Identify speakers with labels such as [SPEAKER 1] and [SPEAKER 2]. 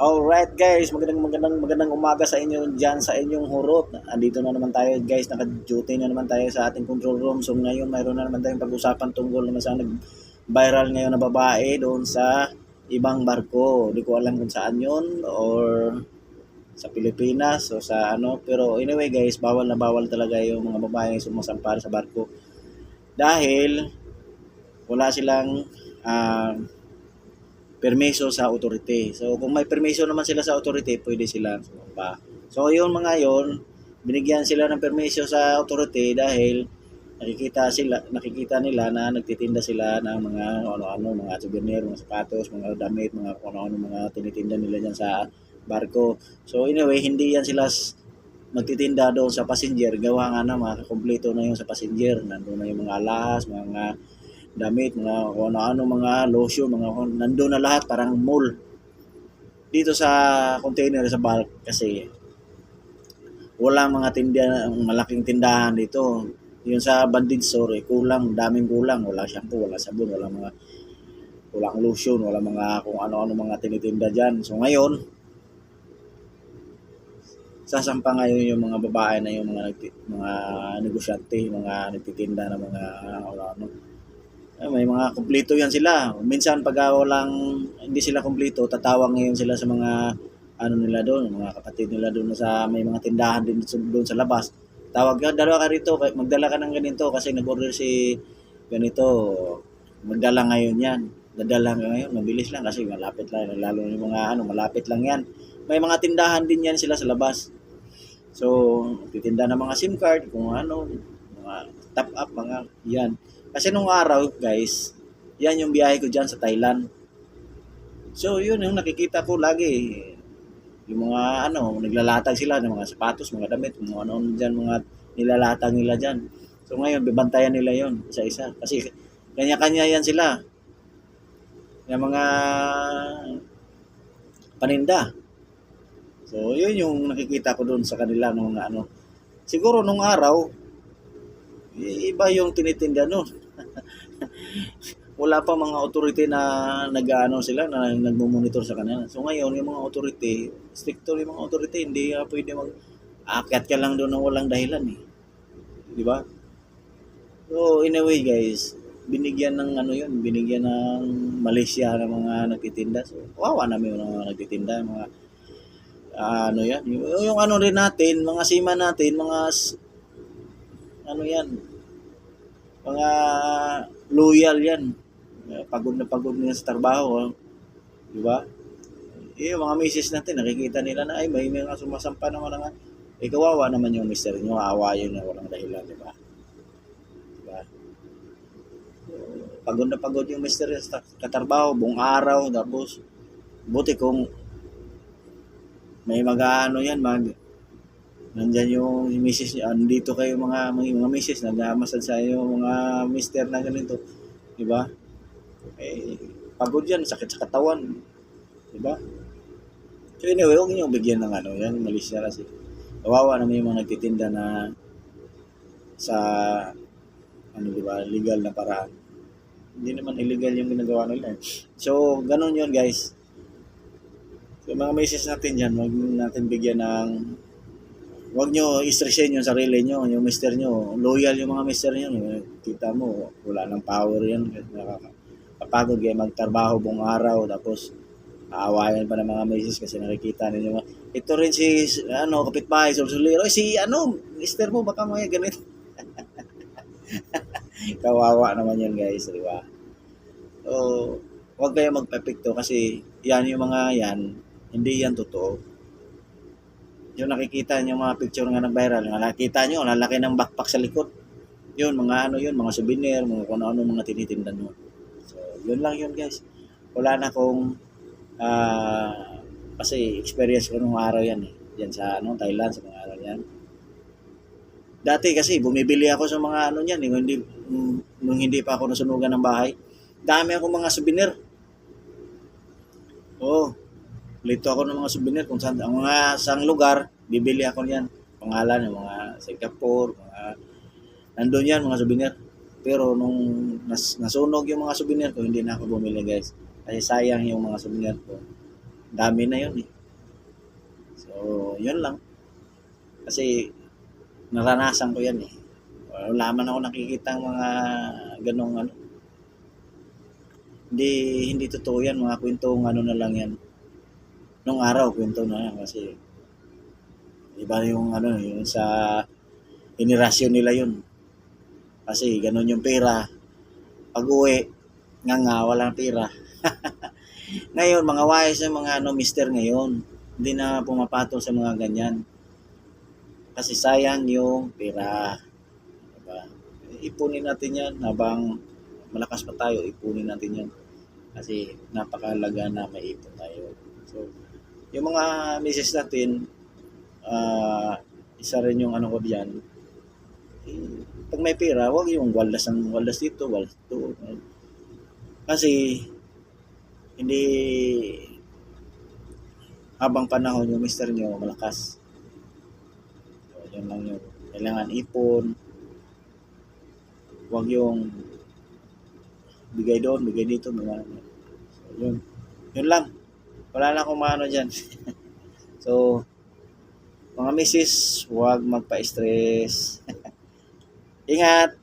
[SPEAKER 1] Alright guys, magandang magandang magandang umaga sa inyo diyan sa inyong hurot. Andito na naman tayo guys, naka-duty na naman tayo sa ating control room. So ngayon mayroon na naman tayong pag-usapan tungkol naman sa nag-viral ngayon na babae doon sa ibang barko. Hindi ko alam kung saan yun or sa Pilipinas o sa ano. Pero anyway guys, bawal na bawal talaga yung mga babae sumasampar sa barko. Dahil wala silang ah, permiso sa authority. So, kung may permiso naman sila sa authority, pwede sila sumampa. So, yun mga yon binigyan sila ng permiso sa authority dahil nakikita sila nakikita nila na nagtitinda sila ng mga ano-ano mga souvenir, mga sapatos, mga damit, mga ano-ano mga tinitinda nila diyan sa barko. So anyway, hindi yan sila magtitinda doon sa passenger. Gawa nga na mga kumpleto na yung sa passenger. Nandun na yung mga alahas, mga damit, mga kung ano-ano, mga lotion, mga kung- nandun na lahat, parang mall. Dito sa container sa bulk kasi wala mga tinda, malaking tindahan dito. Yung sa bandit store, eh, kulang, daming kulang. Wala shampoo, wala sabon, wala mga walang lotion, wala mga kung ano-ano mga tinitinda dyan. So ngayon, sasampa ngayon yung mga babae na yung mga mga negosyante, mga nagtitinda ng mga ano, ano. Eh, may mga kumpleto yan sila. Minsan pag ah, walang hindi sila kumpleto, tatawag ngayon sila sa mga ano nila doon, mga kapatid nila doon sa may mga tindahan din doon sa labas. Tawag ka, dalawa ka rito, magdala ka ng ganito kasi nag-order si ganito. Magdala ngayon yan. Dadala ka ngayon, mabilis lang kasi malapit lang, lalo yung mga ano, malapit lang yan. May mga tindahan din yan sila sa labas. So, titinda ng mga SIM card, kung ano, mga top up, mga yan. Kasi nung araw, guys, yan yung biyahe ko dyan sa Thailand. So, yun yung nakikita ko lagi. Yung mga ano, naglalatag sila ng mga sapatos, mga damit, kung ano dyan, mga nilalatag nila dyan. So, ngayon, bibantayan nila yon isa-isa. Kasi kanya-kanya yan sila. Yung mga paninda. So, yun yung nakikita ko doon sa kanila nung ano. Siguro nung araw, iba yung tinitinda noon. Wala pa mga authority na nag-ano sila, na nagmo-monitor sa kanila. So ngayon, yung mga authority, stricto yung mga authority, hindi ka pwede mag aakyat ka lang doon ng walang dahilan eh. Di ba? So, in a way guys, binigyan ng ano yun, binigyan ng Malaysia ng mga nagtitinda. So, kawawa namin yung mga nagtitinda, mga ah, ano yan, yung, yung ano rin natin, mga sima natin, mga ano yan, mga loyal yan. Pagod na pagod na sa trabaho, oh. di ba? Eh, mga misis natin, nakikita nila na, ay, may mga sumasampa naman nga. Eh, kawawa naman yung mister nyo, aawayin na walang dahilan, di ba? Di ba? Pagod na pagod yung mister sa katrabaho, buong araw, tapos, buti kung may mag ano yan, mag, nandyan yung misis niya, andito kayo mga, mga, mga misis, nagmamasad sa iyo mga mister na ganito, di ba? Eh, pagod yan, sakit sa katawan, di ba? So anyway, huwag niyo bigyan ng ano, yan, malis na kasi. Kawawa naman yung mga nagtitinda na sa, ano di ba, legal na paraan. Hindi naman illegal yung ginagawa nila. So, ganun yun guys. So, mga misis natin dyan, huwag natin bigyan ng Huwag nyo i-stressin yung sarili nyo, yung mister nyo. Loyal yung mga mister nyo. Kita mo, wala nang power yan. Nakakapagod kayo magtrabaho buong araw. Tapos, aawayan pa ng mga misis kasi nakikita ninyo. Ito rin si, ano, kapitbahay, sulsuliro. "Oy, Si, ano, mister mo, baka mga ganito. Kawawa naman yun, guys. Di ba? So, huwag kayo magpepekto kasi yan yung mga yan, hindi yan totoo yung nakikita niyo mga picture nga nag-viral, nga nakita niyo, lalaki ng backpack sa likod. Yun, mga ano yun, mga souvenir, mga kung ano mga tinitinda mo. So, yun lang yun guys. Wala na akong, ah, kasi experience ko nung araw yan eh. Yan sa ano, Thailand, sa mga araw yan. Dati kasi, bumibili ako sa mga ano yan, yung hindi, mm, nung hindi pa ako nasunugan ng bahay. Dami ako mga souvenir. Oo. Lito ako ng mga souvenir kung saan, ang mga sang lugar, bibili ako niyan. Pangalan ng mga Singapore, mga, nandun yan mga souvenir. Pero nung nas, nasunog yung mga souvenir ko, hindi na ako bumili guys. Kasi sayang yung mga souvenir ko. dami na yun eh. So, yun lang. Kasi, naranasan ko yan eh. Wala man ako nakikita mga ganong ano. Hindi, hindi totoo yan. Mga kwentong ano na lang yan. Nung araw, kwento na yan kasi iba yung ano, yung sa henerasyon nila yun. Kasi ganun yung pera. Pag uwi, nga nga, walang pera. ngayon, mga wise yung mga ano, mister ngayon. Hindi na pumapatol sa mga ganyan. Kasi sayang yung pera. Diba? Ipunin natin yan habang malakas pa tayo, ipunin natin yan. Kasi napakalaga na maipon tayo. So, yung mga misis natin, ah isa rin yung ano ko diyan. Pag may pera, wag yung waldas ang waldas dito, waldas dito. Kasi hindi habang panahon yung mister nyo malakas. So, yun lang yun. Kailangan ipon. Wag yung bigay doon, bigay dito, mga So, yun. Yun lang. Wala na akong maano dyan. so, mga misis, huwag magpa-stress. Ingat!